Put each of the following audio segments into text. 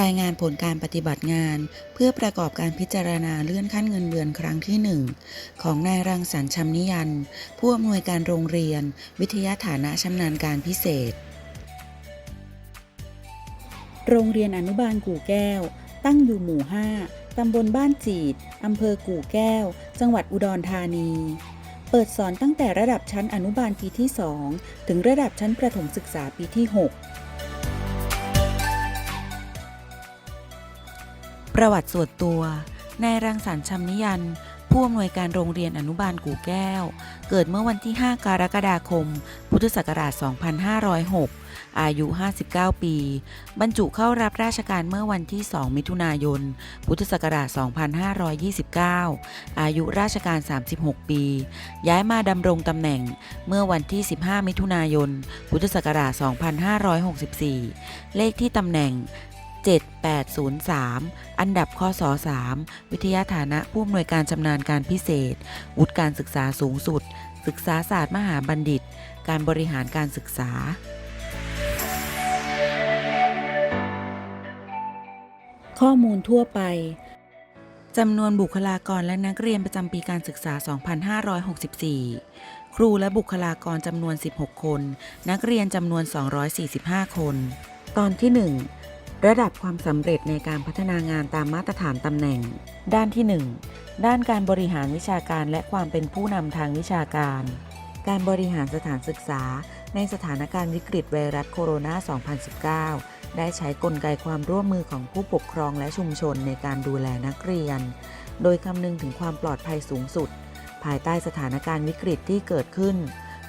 รายงานผลการปฏิบัติงาน เพื่อประกอบการพิจารณาเลื่อนขั้นเงินเดือนครั้งที่ 1 ของนายรังสรรค์ชำนิยัน ผู้อำนวยการโรงเรียน วิทยาฐานะชำนาญการพิเศษ โรงเรียนอนุบาลกู่แก้ว ตั้งอยู่หมู่ 5 ตำบลบ้านจีดอำเภอกู่แก้ว จังหวัดอุดรธานี เปิดสอนตั้งแต่ระดับชั้นอนุบาลปีที่ 2 ถึงระดับชั้นประถมศึกษาปีที่ 6 ประวัติส่วนตัวนายรังสรรค์ชำนิยัน ผู้อำนวยการโรงเรียนอนุบาลกู่แก้ว เกิดเมื่อวันที่ 5 กรกฎาคม พุทธศักราช 2506 อายุ 59 ปี บรรจุเข้ารับราชการเมื่อวันที่ 2 มิถุนายน พุทธศักราช 2529 อายุราชการ 36 ปี ย้ายมาดำรงตำแหน่งเมื่อวันที่ 15 มิถุนายน พุทธศักราช 2564 เลขที่ตำแหน่ง 7803 อันดับข้อสอ3วิทยาฐานะผู้อำนวยการชำนาญการพิเศษ วุฒิการศึกษาสูงสุด ศึกษาศาสตร์มหาบัณฑิต การบริหารการศึกษา ข้อมูลทั่วไปจำนวนบุคลากรและนักเรียนประจำปีการศึกษา 2564 ครูและบุคลากรจำนวน 16 คน นักเรียนจำนวน 245 คน ตอนที่ 1 ระดับความสำเร็จในการพัฒนางานตามมาตรฐานตำแหน่ง ด้านที่ 1 ด้านการบริหารวิชาการและความเป็นผู้นำทางวิชาการ การบริหารสถานศึกษา ในสถานการณ์วิกฤตไวรัสโคโรนา 2019 ได้ใช้กลไกความร่วมมือของผู้ปกครองและชุมชนในการดูแลนักเรียน โดยคำนึงถึงความปลอดภัยสูงสุด ภายใต้สถานการณ์วิกฤตที่เกิดขึ้น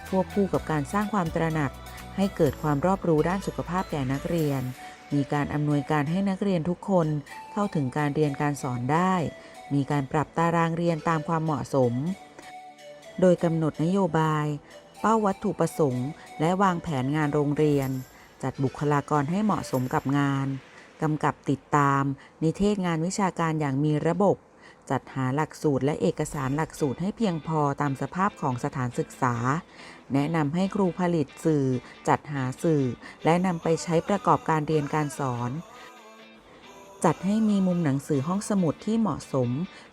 ควบคู่กับการสร้างความตระหนัก ให้เกิดความรอบรู้ด้านสุขภาพแก่นักเรียน มีการอำนวยการให้นักเรียนทุกคนเข้าถึงการเรียนการสอนได้ มีการปรับตารางเรียนตามความเหมาะสม โดยกำหนดนโยบาย เป้าวัตถุประสงค์ และวางแผนงานโรงเรียน จัดบุคลากรให้เหมาะสมกับงานกำกับติดตาม นิเทศงานวิชาการอย่างมีระบบ จัดหาหลักสูตรและเอกสารหลักสูตรให้เพียงพอตามสภาพของสถานศึกษา แนะนำให้ครูผลิตสื่อ จัดหาสื่อ และนำไปใช้ประกอบการเรียนการสอน จัดให้มีมุมหนังสือห้องสมุดที่เหมาะสม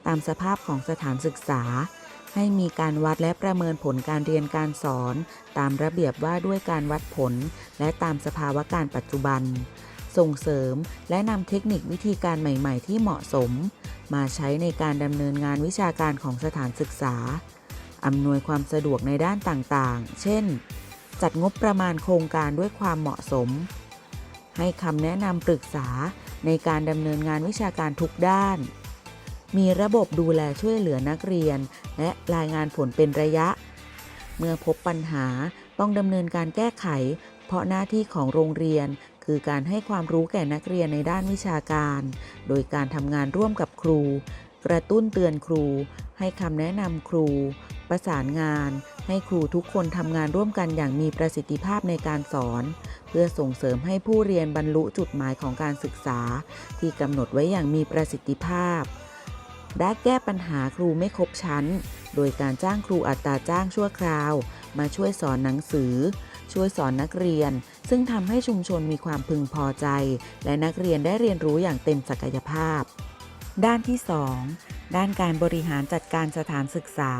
ตามสภาพของสถานศึกษา ให้มีการวัดและประเมินผลการเรียนการสอน ตามระเบียบว่าด้วยการวัดผล และตามสภาวะการปัจจุบัน ส่งเสริมและนำเทคนิควิธีการใหม่ ๆ ที่เหมาะสม มาใช้ในการดำเนินงานวิชาการของสถานศึกษา อำนวยความสะดวกในด้านต่างๆ เช่น จัดงบประมาณโครงการด้วยความเหมาะสม ให้คำแนะนำปรึกษาในการดำเนินงานวิชาการทุกด้าน มีระบบดูแลช่วยเหลือนักเรียน และรายงานผลเป็นระยะ เมื่อพบปัญหาต้องดำเนินการแก้ไข เพราะหน้าที่ของโรงเรียนคือการให้ความรู้แก่นักเรียนในด้านวิชาการ โดยการทำงานร่วมกับครู กระตุ้นเตือนครู ให้คำแนะนำครู ประสานงาน ให้ครูทุกคนทำงานร่วมกันอย่างมีประสิทธิภาพในการสอน เพื่อส่งเสริมให้ผู้เรียนบรรลุจุดหมายของการศึกษา ที่กำหนดไว้อย่างมีประสิทธิภาพได้แก้ปัญหาครูไม่ครบชั้น โดยการจ้างครูอัตราจ้างชั่วคราว มาช่วยสอนหนังสือ ช่วยสอนนักเรียน ซึ่งทำให้ชุมชนมีความพึงพอใจ และนักเรียนได้เรียนรู้อย่างเต็มศักยภาพ ด้านที่ 2ด้านการบริหารจัดการสถานศึกษา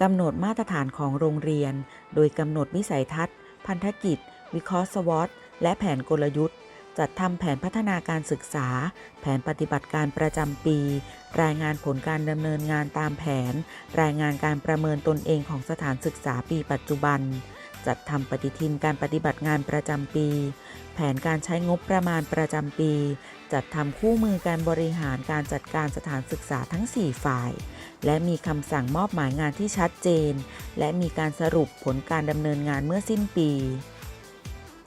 กำหนดมาตรฐานของโรงเรียน โดยกำหนดวิสัยทัศน์ พันธกิจ วิเคราะห์สวอตและแผนกลยุทธ์ จัดทำแผนพัฒนาการศึกษา แผนปฏิบัติการประจำปี รายงานผลการดำเนินงานตามแผน รายงานการประเมินตนเองของสถานศึกษาปีปัจจุบัน จัดทำปฏิทินการปฏิบัติงานประจำปี แผนการใช้งบประมาณประจำปี จัดทำคู่มือการบริหารการจัดการสถานศึกษาทั้ง 4 ฝ่าย และมีคำสั่งมอบหมายงานที่ชัดเจน และมีการสรุปผลการดำเนินงานเมื่อสิ้นปี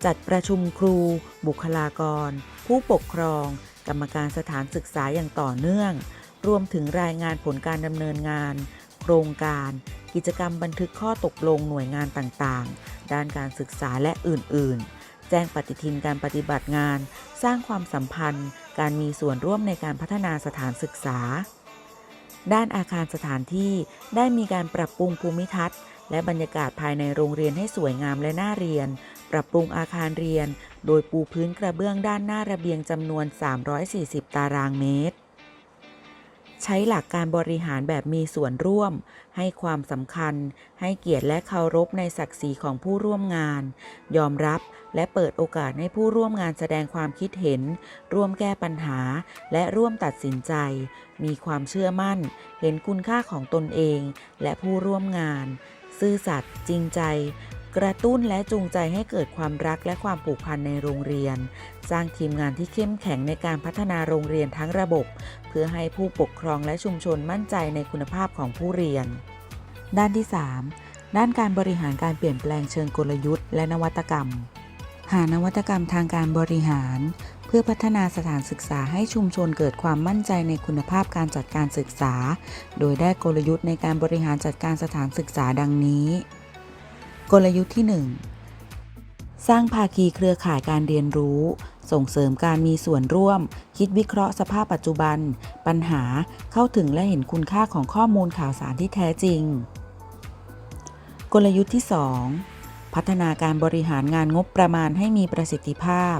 จัดประชุมครู บุคลากร ผู้ปกครอง กรรมการสถานศึกษาอย่างต่อเนื่อง รวมถึงรายงานผลการดำเนินงาน โครงการ กิจกรรมบันทึกข้อตกลงหน่วยงานต่างๆ ด้านการศึกษาและอื่นๆ แจ้งปฏิทินการปฏิบัติงาน สร้างความสัมพันธ์ การมีส่วนร่วมในการพัฒนาสถานศึกษา ด้านอาคารสถานที่ได้มีการปรับปรุงภูมิทัศน์ และบรรยากาศภายในโรงเรียนให้สวยงามและน่าเรียน ปรับปรุงอาคารเรียน โดยปูพื้นกระเบื้องด้านหน้าระเบียงจำนวน 340 ตารางเมตร ใช้หลักการบริหารแบบมีส่วนร่วม ให้ความสำคัญ ให้เกียรติและเคารพในศักดิ์ศรีของผู้ร่วมงาน ยอมรับและเปิดโอกาสให้ผู้ร่วมงานแสดงความคิดเห็น ร่วมแก้ปัญหา และร่วมตัดสินใจ มีความเชื่อมั่น เห็นคุณค่าของตนเอง และผู้ร่วมงาน ซื่อสัตย์จริงใจ กระตุ้นและจูงใจให้เกิดความรักและความผูกพันในโรงเรียน สร้างทีมงานที่เข้มแข็งในการพัฒนาโรงเรียนทั้งระบบ เพื่อให้ผู้ปกครองและชุมชนมั่นใจในคุณภาพของผู้เรียน ด้านที่ 3 ด้านการบริหารการเปลี่ยนแปลงเชิงกลยุทธ์และนวัตกรรม หานวัตกรรมทางการบริหาร เพื่อพัฒนาสถานศึกษาให้ชุมชนเกิดความมั่นใจในคุณภาพการจัดการศึกษา โดยได้กลยุทธ์ในการบริหารจัดการสถานศึกษาดังนี้ กลยุทธ์ที่ 1 สร้างภาคีเครือข่ายการเรียนรู้ ส่งเสริมการมีส่วนร่วม คิดวิเคราะห์สภาพปัจจุบัน ปัญหาเข้าถึงและเห็นคุณค่าของข้อมูลข่าวสารที่แท้จริง กลยุทธ์ที่ 2พัฒนาการบริหารงานงบประมาณให้มีประสิทธิภาพ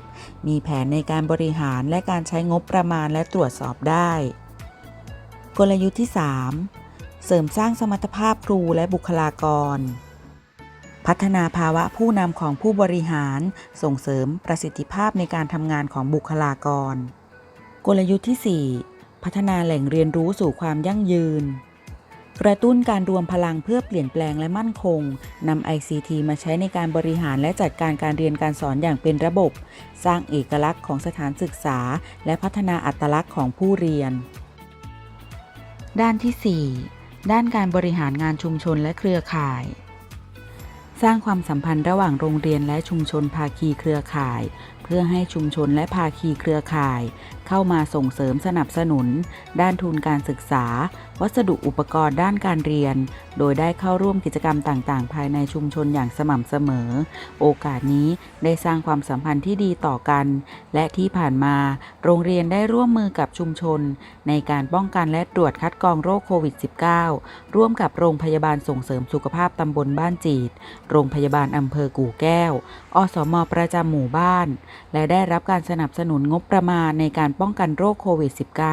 มีแผนในการบริหารและการใช้งบประมาณและตรวจสอบได้ กลยุทธ์ที่ 3 เสริมสร้างสมรรถภาพครูและบุคลากร พัฒนาภาวะผู้นำของผู้บริหาร ส่งเสริมประสิทธิภาพในการทำงานของบุคลากร กลยุทธ์ที่ 4 พัฒนาแหล่งเรียนรู้สู่ความยั่งยืน กระตุ้นการรวมพลังเพื่อเปลี่ยนแปลงและมั่นคงนำ ICT มาใช้ในการบริหารและจัดการการเรียนการสอนอย่างเป็นระบบ สร้างเอกลักษณ์ของสถานศึกษา และพัฒนาอัตลักษณ์ของผู้เรียน ด้านที่ 4 ด้านการบริหารงานชุมชนและเครือข่าย สร้างความสัมพันธ์ระหว่างโรงเรียนและชุมชนภาคีเครือข่าย เพื่อให้ชุมชนและภาคีเครือข่าย เข้ามาส่งเสริมสนับสนุน ด้านทุนการศึกษาวัสดุอุปกรณ์ด้านการเรียน โดยได้เข้าร่วมกิจกรรมต่างๆ ภายในชุมชนอย่างสม่ำเสมอ โอกาสนี้ได้สร้างความสัมพันธ์ที่ดีต่อกัน และที่ผ่านมา โรงเรียนได้ร่วมมือกับชุมชน ในการป้องกันและตรวจคัดกรองโรคโควิด -19 ร่วมกับโรงพยาบาลส่งเสริมสุขภาพตำบลบ้านจีด โรงพยาบาลอำเภอกู่แก้ว อสมประจำหมู่บ้าน และได้รับการสนับสนุนงบประมาณในการป้องกันโรคโควิด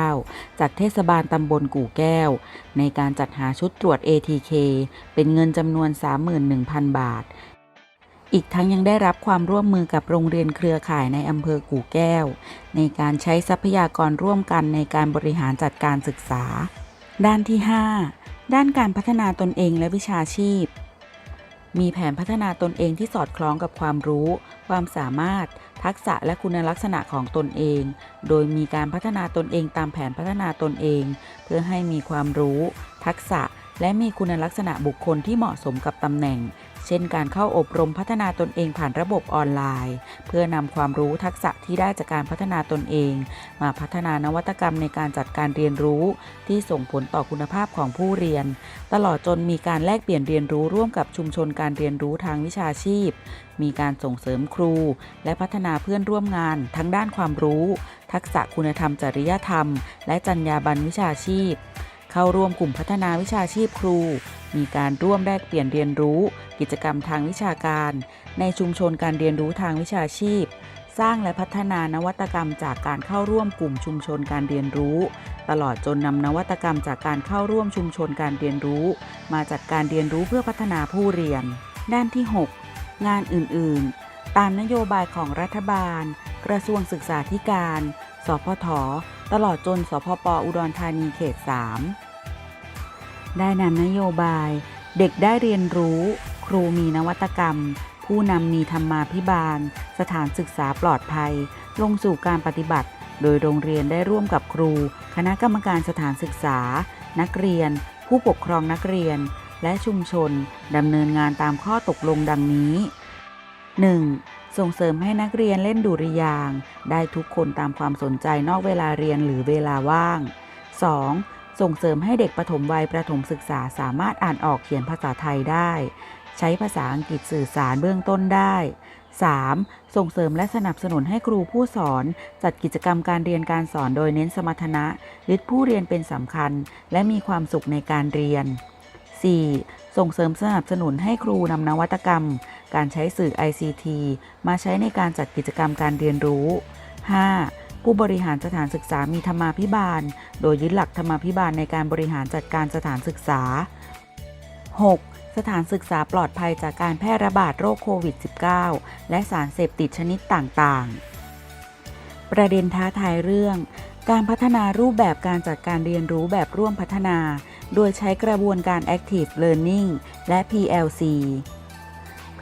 -19 จากเทศบาลตำบลกู่แก้วในการจัดหาชุดตรวจ ATK เป็นเงินจำนวน 31,000 บาท อีกทั้งยังได้รับความร่วมมือกับโรงเรียนเครือข่ายในอำเภอกู่แก้ว ในการใช้ทรัพยากรร่วมกันในการบริหารจัดการศึกษา ด้านที่ 5 ด้านการพัฒนาตนเองและวิชาชีพมีแผนพัฒนาตนเองที่สอดคล้องกับความรู้ ความสามารถ ทักษะและคุณลักษณะของตนเอง โดยมีการพัฒนาตนเองตามแผนพัฒนาตนเอง เพื่อให้มีความรู้ ทักษะและมีคุณลักษณะบุคคลที่เหมาะสมกับตำแหน่ง ช่นการเข้าอบรมพัฒนาตนเองผ่านระบบออนไลน์ เพื่อนำความรู้ทักษะที่ได้จากการพัฒนาตนเอง มาพัฒนานวัตกรรมในการจัดการเรียนรู้ ที่ส่งผลต่อคุณภาพของผู้เรียน ตลอดจนมีการแลกเปลี่ยนเรียนรู้ร่วมกับชุมชนการเรียนรู้ทางวิชาชีพ มีการส่งเสริมครู และพัฒนาเพื่อนร่วมงาน ทั้งด้านความรู้ ทักษะคุณธรรมจริยธรรม และจรรยาบรรณวิชาชีพ เข้าร่วมกลุ่มพัฒนาวิชาชีพครู มีการร่วมแลกเปลี่ยนเรียนรู้ กิจกรรมทางวิชาการ ในชุมชนการเรียนรู้ทางวิชาชีพ สร้างและพัฒนานวัตกรรมจากการเข้าร่วมกลุ่มชุมชนการเรียนรู้ ตลอดจนนำนวัตกรรมจากการเข้าร่วมชุมชนการเรียนรู้ มาจัดการเรียนรู้เพื่อพัฒนาผู้เรียน ด้านที่ 6 งานอื่น ๆ ตามนโยบายของรัฐบาล กระทรวงศึกษาธิการ สพทตลอดจนสพปอุดรธานีเขต 3 ได้นำนโยบาย เด็กได้เรียนรู้ ครูมีนวัตกรรม ผู้นำมีธรรมาภิบาล สถานศึกษาปลอดภัย ลงสู่การปฏิบัติ โดยโรงเรียนได้ร่วมกับครู คณะกรรมการสถานศึกษา นักเรียน ผู้ปกครองนักเรียน และชุมชนดำเนินงานตามข้อตกลงดังนี้ 1. ส่งเสริมให้นักเรียนเล่นดุริยาง ได้ทุกคนตามความสนใจนอกเวลาเรียนหรือเวลาว่าง 2. ส่งเสริมให้เด็กปฐมวัยประถมศึกษาสามารถอ่านออกเขียนภาษาไทยได้ ใช้ภาษาอังกฤษสื่อสารเบื้องต้นได้ 3. ส่งเสริมและสนับสนุนให้ครูผู้สอน จัดกิจกรรมการเรียนการสอนโดยเน้นสมรรถนะยึดผู้เรียนเป็นสำคัญ และมีความสุขในการเรียน 4. ส่งเสริมสนับสนุนให้ครูนำนวัตกรรม การใช้สื่อ ICT มาใช้ในการจัดกิจกรรมการเรียนรู้ 5. ผู้บริหารสถานศึกษามีธรรมาภิบาล โดยยึดหลักธรรมาภิบาลในการบริหารจัดการสถานศึกษา 6. สถานศึกษาปลอดภัยจากการแพร่ระบาดโรคโควิด -19 และสารเสพติดชนิดต่างๆ ประเด็นท้าทายเรื่อง การพัฒนารูปแบบการจัดการเรียนรู้แบบร่วมพัฒนา โดยใช้กระบวนการ Active Learning และ PLC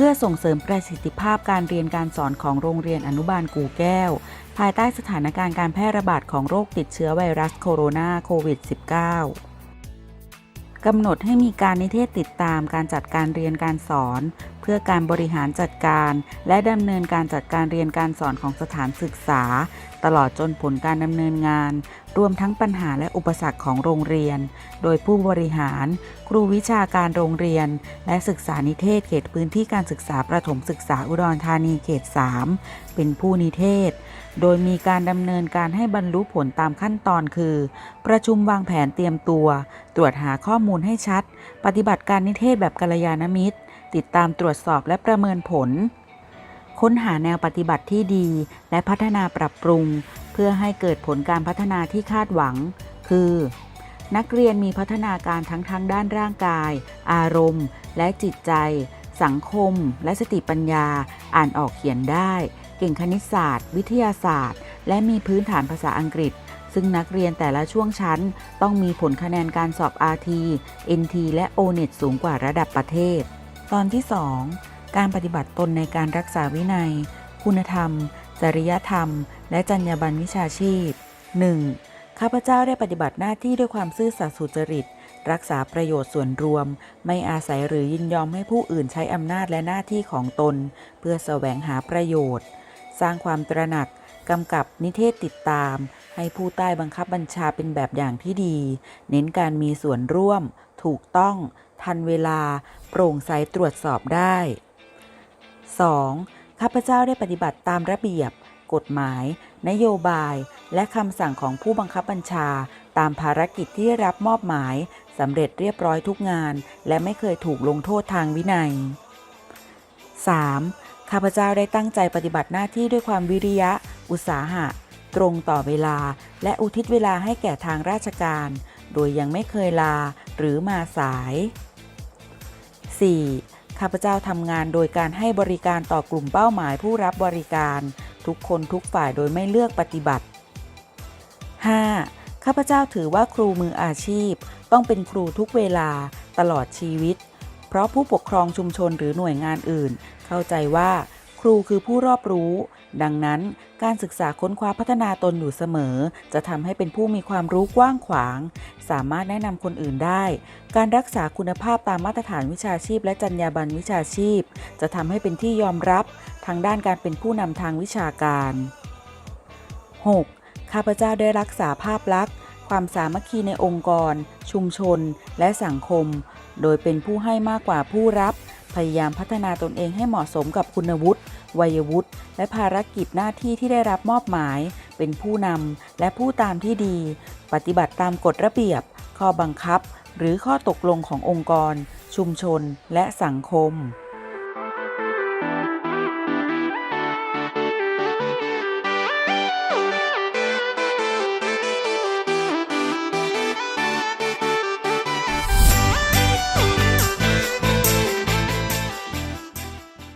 พื่อส่งเสริมประสิทธิภาพการเรียนการสอนของโรงเรียนอนุบาลกูแก้ว ภายใต้สถานการณ์การแพร่ระบาดของโรคติดเชื้อไวรัสโคโรนาโควิด -19 กำหนดให้มีการนิเทศติดตามการจัดการเรียนการสอน พื่อการบริหารจัดการ และดำเนินการจัดการเรียนการสอนของสถานศึกษา ตลอดจนผลการดำเนินงาน รวมทั้งปัญหาและอุปสรรคของโรงเรียน โดยผู้บริหาร ครูวิชาการโรงเรียน และศึกษานิเทศเขตพื้นที่การศึกษาประถมศึกษาอุดรธานีเขต 3 เป็นผู้นิเทศ โดยมีการดำเนินการให้บรรลุผลตามขั้นตอนคือ ประชุมวางแผนเตรียมตัว ตรวจหาข้อมูลให้ชัด ปฏิบัติการนิเทศแบบกัลยาณมิตร ติดตามตรวจสอบและประเมินผล ค้นหาแนวปฏิบัติที่ดี และพัฒนาปรับปรุง เพื่อให้เกิดผลการพัฒนาที่คาดหวัง คือ นักเรียนมีพัฒนาการทั้งทางด้านร่างกาย อารมณ์ และจิตใจ สังคม และสติปัญญา อ่านออกเขียนได้ เก่งคณิตศาสตร์ วิทยาศาสตร์ และมีพื้นฐานภาษาอังกฤษซึ่งนักเรียนแต่ละช่วงชั้น ต้องมีผลคะแนนการสอบ RT NT และ ONET สูงกว่าระดับประเทศ ตอนที่ 2 การปฏิบัติตนในการรักษาวินัย คุณธรรม จริยธรรม และจรรยาบรรณวิชาชีพ 1. ข้าพเจ้าได้ปฏิบัติหน้าที่ด้วยความซื่อสัตย์สุจริต รักษาประโยชน์ส่วนรวม ไม่อาศัยหรือยินยอมให้ผู้อื่นใช้อำนาจและหน้าที่ของตน เพื่อแสวงหาประโยชน์ สร้างความตระหนักกำกับนิเทศติดตาม ให้ผู้ใต้บังคับบัญชาเป็นแบบอย่างที่ดี เน้นการมีส่วนร่วม ถูกต้อง ทันเวลา โปร่งใสตรวจสอบได้ 2. ข้าพเจ้าได้ปฏิบัติตามระเบียบ กฎหมาย นโยบาย และคำสั่งของผู้บังคับบัญชา ตามภารกิจที่ได้รับมอบหมายสำเร็จเรียบร้อยทุกงาน และไม่เคยถูกลงโทษทางวินัย 3. ข้าพเจ้าได้ตั้งใจปฏิบัติหน้าที่ด้วยความวิริยะ อุตสาหะ ตรงต่อเวลา และอุทิศเวลาให้แก่ทางราชการ โดยยังไม่เคยลาหรือมาสาย 4. ข้าพเจ้าทำงานโดยการให้บริการต่อกลุ่มเป้าหมายผู้รับบริการ ทุกคนทุกฝ่ายโดยไม่เลือกปฏิบัติ 5. ข้าพเจ้าถือว่าครูมืออาชีพ ต้องเป็นครูทุกเวลาตลอดชีวิต เพราะผู้ปกครองชุมชนหรือหน่วยงานอื่น เข้าใจว่า ครูคือผู้รอบรู้ ดังนั้นการศึกษาค้นคว้าพัฒนาตนอยู่เสมอ จะทำให้เป็นผู้มีความรู้กว้างขวาง สามารถแนะนำคนอื่นได้ การรักษาคุณภาพตามมาตรฐานวิชาชีพ และจรรยาบรรณวิชาชีพ จะทำให้เป็นที่ยอมรับทางด้านการเป็นผู้นำทางวิชาการ 6. ข้าพเจ้าได้รักษาภาพลักษณ์ ความสามัคคีในองค์กร ชุมชน และสังคม โดยเป็นผู้ให้มากกว่าผู้รับ พยายามพัฒนาตนเองให้เหมาะสมกับคุณวุฒิวัยวุฒิและภารกิจหน้าที่ที่ได้รับมอบหมาย เป็นผู้นำและผู้ตามที่ดี ปฏิบัติตามกฎระเบียบ ข้อบังคับ หรือข้อตกลงขององค์กร ชุมชน และสังคม